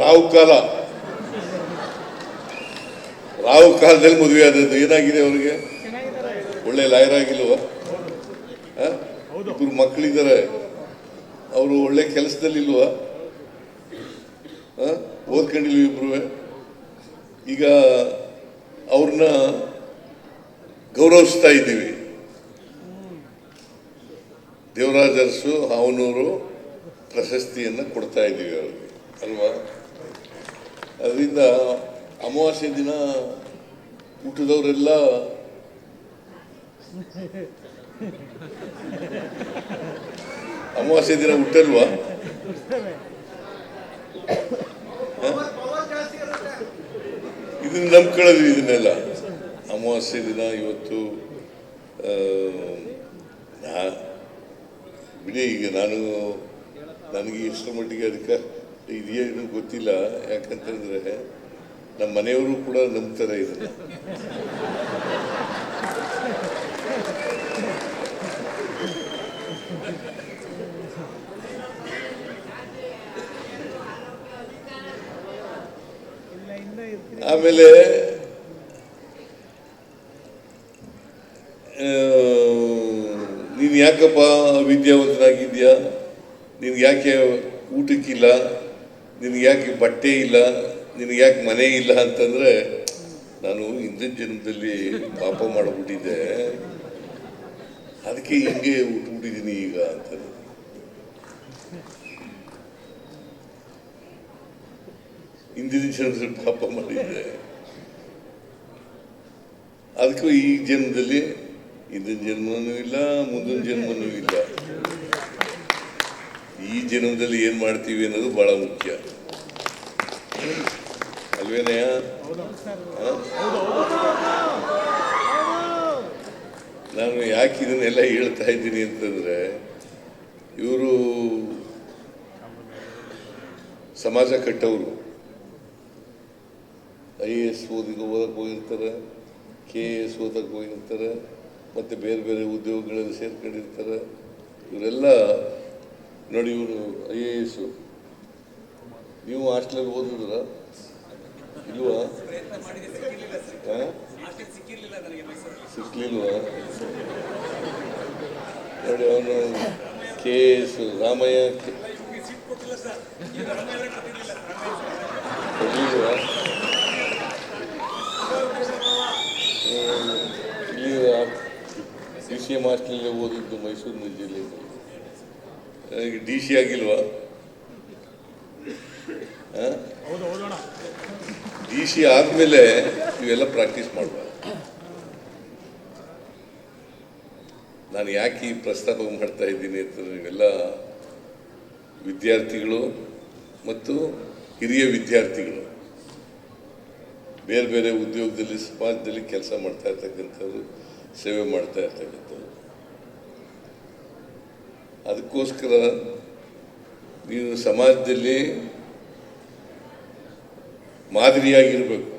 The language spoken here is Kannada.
ರಾವು ಕಾಲ. ರಾವು ಕಾಲದಲ್ಲಿ ಮದುವೆ ಆದದ್ದು. ಏನಾಗಿದೆ ಅವ್ರಿಗೆ? ಒಳ್ಳೆ ಲಾಯರ್ ಆಗಿಲ್ವ? ಇಬ್ಬರು ಮಕ್ಕಳಿದ್ದಾರೆ. ಅವರು ಒಳ್ಳೆ ಕೆಲಸದಲ್ಲಿಲ್ವ? ಓದ್ಕೊಂಡಿಲ್ವ ಇಬ್ರು ಈಗ ಅವ್ರನ್ನ ಗೌರವಿಸ್ತಾ ಇದ್ದೀವಿ. ದೇವರಾಜರ್ಸು, ಹಾವನೂರು ಪ್ರಶಸ್ತಿಯನ್ನು ಕೊಡ್ತಾ ಇದ್ದೀವಿ ಅವ್ರಿಗೆ. ಅಲ್ವಾ? ಅದರಿಂದ ಅಮಾವಾಸ್ಯೆ ದಿನ ಹುಟ್ಟಿದವರೆಲ್ಲ ಅಮಾವಾಸ್ಯೆ ದಿನ ಹುಟ್ಟಲ್ವಾ ಇದನ್ನ ನಂಬ್ಕೊಳ್ಳೋದು ಇದನ್ನೆಲ್ಲ. ಅಮಾವಾಸ್ಯೆ ದಿನ ಇವತ್ತು ಬಿಡಿ, ಈಗ ನಾನು ನನಗೆ ಇಷ್ಟ ಮಟ್ಟಿಗೆ ಅದಕ್ಕೆ ಇದೇನು ಗೊತ್ತಿಲ್ಲ, ಯಾಕಂತಂದ್ರೆ ನಮ್ಮ ಮನೆಯವರು ಕೂಡ ನಂಬ್ತಾರೆ ಇದನ್ನ. ಆಮೇಲೆ ನೀನ್ ಯಾಕಪ್ಪ ವಿದ್ಯಾವಂತನಾಗಿದ್ಯಾ ನಿನ್ಗೆ ಯಾಕೆ ಊಟಕ್ಕಿಲ್ಲ? ನಿನಗೆ ಯಾಕೆ ಬಟ್ಟೆ ಇಲ್ಲ, ನಿನಗೆ ಯಾಕೆ ಮನೆ ಇಲ್ಲ ಅಂತಂದರೆ ನಾನು ಹಿಂದಿನ ಜನ್ಮದಲ್ಲಿ ಪಾಪ ಮಾಡಿಬಿಟ್ಟಿದ್ದೆ. ಅದಕ್ಕೆ ಹಿಂಗೆ ಉಟ್ಬಿಟ್ಟಿದ್ದೀನಿ ಈಗ ಅಂತ. ಹಿಂದಿನ ಜನ್ಮದಲ್ಲಿ ಪಾಪ ಮಾಡಿದ್ದೆ. ಅದಕ್ಕೂ ಈ ಜನ್ಮದಲ್ಲಿ ಹಿಂದಿನ ಜನ್ಮನೂ ಇಲ್ಲ, ಮುಂದಿನ ಜನ್ಮನೂ ಇಲ್ಲ. ಈ ಜನ್ಮದಲ್ಲಿ ಏನ್ ಮಾಡ್ತೀವಿ ಅನ್ನೋದು ಬಹಳ ಮುಖ್ಯ. ಅಲ್ವೇನಯ್ಯ? ನಾನು ಯಾಕೆ ಇದನ್ನೆಲ್ಲ ಹೇಳ್ತಾ ಇದ್ದೀನಿ ಅಂತಂದ್ರೆ, ಇವರು ಸಮಾಜ ಕಟ್ಟವರು. ಐ ಎ ಎಸ್ ಓದಿಗೆ ಓದಕ್ಕೆ ಹೋಗಿರ್ತಾರೆ, ಕೆ ಎ ಎಸ್ ಓದಕ್ಕೆ ಹೋಗಿರ್ತಾರೆ, ಮತ್ತು ಬೇರೆ ಬೇರೆ ಉದ್ಯೋಗಗಳಲ್ಲಿ ಸೇರ್ಕೊಂಡಿರ್ತಾರೆ. ಇವರೆಲ್ಲ ನೋಡಿ ಐ ಎ ಎಸ್. ನೀವು ಹಾಸ್ಟೆಲಲ್ಲಿ ಓದಿದ್ರ? ಇಲ್ವಾ? ಸಿಕ್ಲಿಲ್ವಾ? ನೋಡಿ ಅವನು ಕೆ ಎಸ್ ರಾಮಯ್ಯ. ಇಲ್ಲಿ ಡಿ ಸಿ ಎಂ ಹಾಸ್ಟೆಲಲ್ಲೇ ಓದಿದ್ದು ಮೈಸೂರಿನ ಜಿಲ್ಲೆಯಲ್ಲಿ. ಡಿ ಸಿ ಆಗಿಲ್ವಾ? ಡಿ ಸಿ ಆದಮೇಲೆ ಇವೆಲ್ಲ ಪ್ರಾಕ್ಟೀಸ್ ಮಾಡುವ ನಾನು ಯಾಕೆ ಈ ಪ್ರಸ್ತಾಪ ಮಾಡ್ತಾ ಇದ್ದೀನಿ ಅಂತಂದ್ರೆ ನೀವೆಲ್ಲ ವಿದ್ಯಾರ್ಥಿಗಳು ಮತ್ತು ಹಿರಿಯ ವಿದ್ಯಾರ್ಥಿಗಳು ಬೇರೆ ಬೇರೆ ಉದ್ಯೋಗದಲ್ಲಿ, ಸಮಾಜದಲ್ಲಿ ಕೆಲಸ ಮಾಡ್ತಾ ಇರ್ತಕ್ಕಂಥವ್ರು, ಸೇವೆ ಮಾಡ್ತಾ ಇರ್ತಕ್ಕಂಥವ್ರು. ಅದಕ್ಕೋಸ್ಕರ ನೀವು ಸಮಾಜದಲ್ಲಿ ಮಾದರಿಯಾಗಿರ್ಬೇಕು.